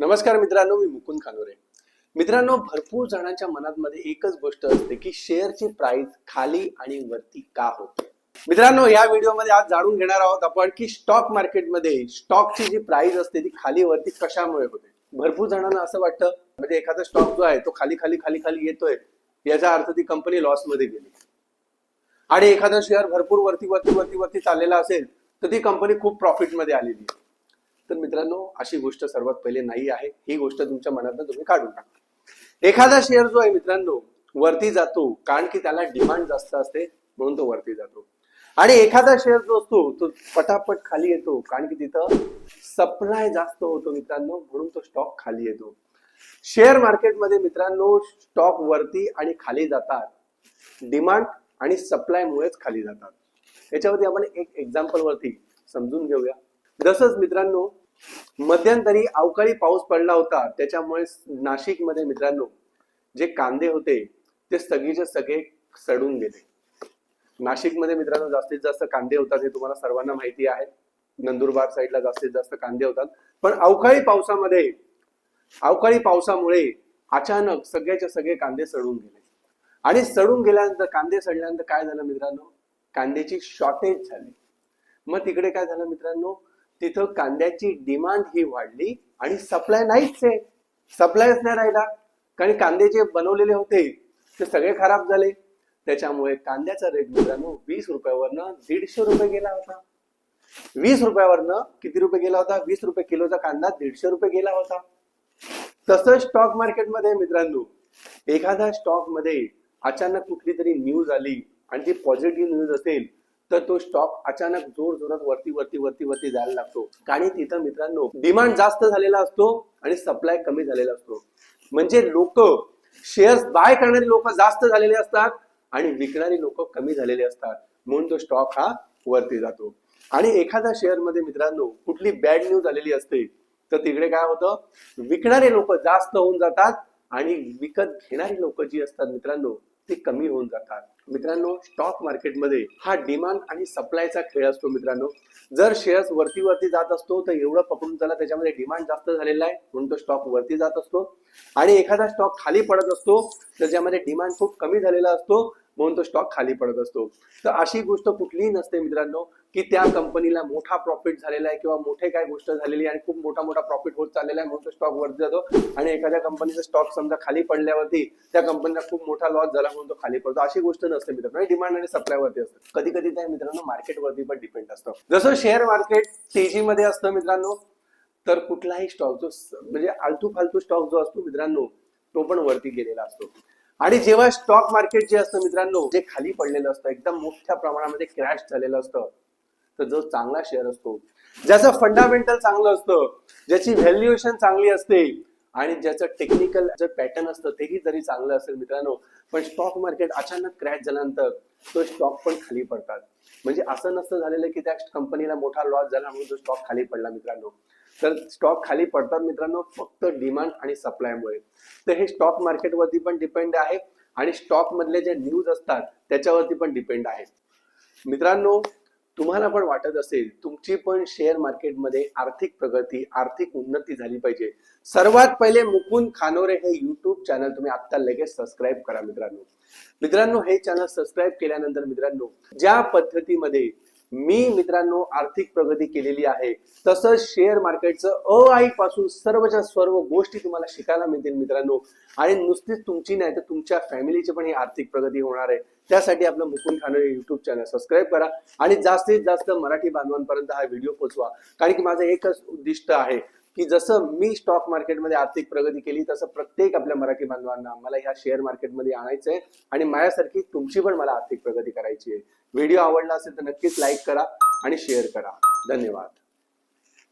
नमस्कार मित्रांनो मी मुकुंद खानोरे. मित्रांनो भरपूर जणांच्या मनात एकच गोष्ट असते की शेअरची प्राइस खाली आणि वरती का होते? मित्रांनो या व्हिडिओमध्ये आज जाणून घेणार आहोत आपण की स्टॉक मार्केटमध्ये स्टॉकची जी प्राइस असते ती खाली वरती कशामुळे होते? भरपूर जणांना असं वाटतं म्हणजे एखादा स्टॉक जो आहे तो खाली खाली खाली खाली येतोय याचा अर्थ ती कंपनी लॉसमध्ये गेली. आणि एखादा शेअर भरपूर वरती वरती वरती वरती चाललेला असेल तर ती कंपनी खूप प्रॉफिटमध्ये आलेली आहे. तर मित्रांनो अशी गोष्ट सर्वात पहिले नाही आहे. ही गोष्ट तुमच्या मनातनं तुम्ही काढून टाका. एखादा शेअर जो आहे मित्रांनो वरती जातो कारण की त्याला डिमांड जास्त असते म्हणून तो वरती जातो. आणि एखादा शेअर जो असतो तो पटापट खाली येतो कारण की तिथं सप्लाय जास्त होतो मित्रांनो म्हणून तो स्टॉक खाली येतो. शेअर मार्केटमध्ये मित्रांनो स्टॉक वरती आणि खाली जातात. डिमांड आणि सप्लायमुळेच खाली जातात. याच्यावरती आपण एक एक्झाम्पल वरती समजून घेऊया. जसंच मित्रांनो मध्यंतरी अवकाळी पाऊस पडला होता. त्याच्यामुळे नाशिकमध्ये मित्रांनो जे कांदे होते ते सगळीचे सगळे सडून गेले. नाशिकमध्ये मित्रांनो जास्तीत जास्त कांदे होतात हे तुम्हाला सर्वांना माहिती आहे. नंदुरबार साईडला जास्तीत जास्त कांदे होतात. पण अवकाळी पावसामध्ये अवकाळी पावसामुळे अचानक सगळ्याचे सगळे कांदे सडून गेले. आणि सडून गेल्यानंतर कांदे सडल्यानंतर काय झालं मित्रांनो? कांद्याची शॉर्टेज झाली. मग तिकडे काय झालं मित्रांनो? तिथं कांद्याची डिमांड ही वाढली आणि सप्लाय नाहीच आहे. सप्लायच नाही राहिला. कारण कांदे जे बनवलेले होते ते सगळे खराब झाले. त्याच्यामुळे कांद्याचा रेट मित्रांनो वीस रुपयावरनं दीडशे रुपये गेला होता. वीस रुपयावरनं किती रुपये गेला होता? वीस रुपये किलोचा कांदा दीडशे रुपये गेला होता. तसं स्टॉक मार्केटमध्ये मित्रांनो एखाद्या स्टॉकमध्ये अचानक कुठली तरी न्यूज आली आणि ती पॉझिटिव्ह न्यूज असेल तर तो स्टॉक अचानक जोर जोरात वरती वरती वरती वरती जायला लागतो. आणि तिथं मित्रांनो डिमांड जास्त झालेला असतो आणि सप्लाय कमी झालेला असतो. म्हणजे लोक शेअर्स बाय करणारे लोक जास्त झालेले असतात आणि विकणारी लोक कमी झालेले असतात. म्हणून तो स्टॉक हा वरती जातो. आणि एखाद्या शेअरमध्ये मित्रांनो कुठली बॅड न्यूज आलेली असते तर तिकडे काय होतं? विकणारे लोक जास्त होऊन जातात आणि विकत घेणारी लोक जी असतात मित्रांनो ती कमी होऊन जातात. मित्रांनो स्टॉक मार्केटमध्ये हा डिमांड आणि सप्लायचा खेळ असतो मित्रांनो. जर शेअर्स वरती वरती जात असतो तर एवढं पकडून चला त्याच्यामध्ये डिमांड जास्त झालेला आहे. म्हणून तो स्टॉक वरती जात असतो. आणि एखादा स्टॉक खाली पडत असतो त्याच्यामध्ये डिमांड खूप कमी झालेला असतो म्हणून तो स्टॉक खाली पडत असतो. तर अशी गोष्ट कुठलीही नसते मित्रांनो की त्या कंपनीला मोठा प्रॉफिट झालेला आहे किंवा मोठे काय गोष्ट झालेली आहे आणि खूप मोठा मोठा प्रॉफिट होत चाललेला आहे म्हणून तो स्टॉक वरती जातो. आणि एखाद्या कंपनीचा स्टॉक समजा खाली पडल्यावरती त्या कंपनीला खूप मोठा लॉस झाला म्हणून तो खाली पडतो. अशी गोष्ट नसते मित्रांनो. डिमांड आणि सप्लाय वरती असतं. कधी कधी त्या मित्रांनो मार्केटवरती पण डिपेंड असतं. जसं शेअर मार्केट तेजीमध्ये असतं मित्रांनो तर कुठलाही स्टॉक जो म्हणजे आलतू फालतू स्टॉक जो असतो मित्रांनो तो पण वरती गेलेला असतो. आणि जेव्हा स्टॉक मार्केट जे असतं मित्रांनो जे खाली पडलेलं असतं एकदम मोठ्या प्रमाणामध्ये क्रॅश झालेलं असतं तर जो चांगला शेअर असतो ज्याचं फंडामेंटल चांगलं असतं ज्याची व्हॅल्युएशन चांगली असते आणि ज्याचं टेक्निकल जे पॅटर्न असतं तेही जरी चांगलं असेल मित्रांनो पण स्टॉक मार्केट अचानक क्रॅश झाल्यानंतर तो स्टॉक पण खाली पडतात. म्हणजे असं नसतं झालेलं की त्या कंपनीला मोठा लॉस झाला म्हणून तो स्टॉक खाली पडला मित्रांनो. तर स्टॉक खाली पडतात मित्रांनो फक्त डिमांड आणि सप्लायमुळे तर हे स्टॉक मार्केटवरती पण डिपेंड आहे आणि स्टॉक मधले जे न्यूज असतात त्याच्यावरती पण डिपेंड आहे. मित्रांनो तुम्हाला पण वाटत असेल तुमची पण शेअर मार्केटमध्ये आर्थिक प्रगती आर्थिक उन्नती झाली पाहिजे. सर्वात पहिले मुकुंद खानोरे हे युट्यूब चॅनल तुम्ही आत्ता लगेच सबस्क्राईब करा मित्रांनो. मित्रांनो हे चॅनल सबस्क्राईब केल्यानंतर मित्रांनो ज्या पद्धतीमध्ये मी मित्रांनो आर्थिक प्रगती केलेली आहे. तसंच शेअर मार्केटचं अ आई पासून सर्वच्या सर्व गोष्टी तुम्हाला शिकायला मिळतील मित्रांनो. आणि नुसतीच तुमची नाही तर तुमच्या फॅमिलीची पण ही आर्थिक प्रगती होणार आहे. त्यासाठी आपलं Mukund Khanore YouTube channel subscribe करा. आणि जास्तीत जास्त मराठी बांधवांपर्यंत हा व्हिडिओ पोचवा कारण की माझं एकच उद्दिष्ट आहे की जसं मी स्टॉक मार्केटमध्ये आर्थिक प्रगती केली तसं प्रत्येक आपल्या मराठी बांधवांना मला ह्या शेअर मार्केटमध्ये आणायचं आहे आणि माझ्यासारखी तुमची पण मला आर्थिक प्रगती करायची आहे. व्हिडिओ आवडला असेल तर नक्कीच लाईक करा आणि शेअर करा. धन्यवाद.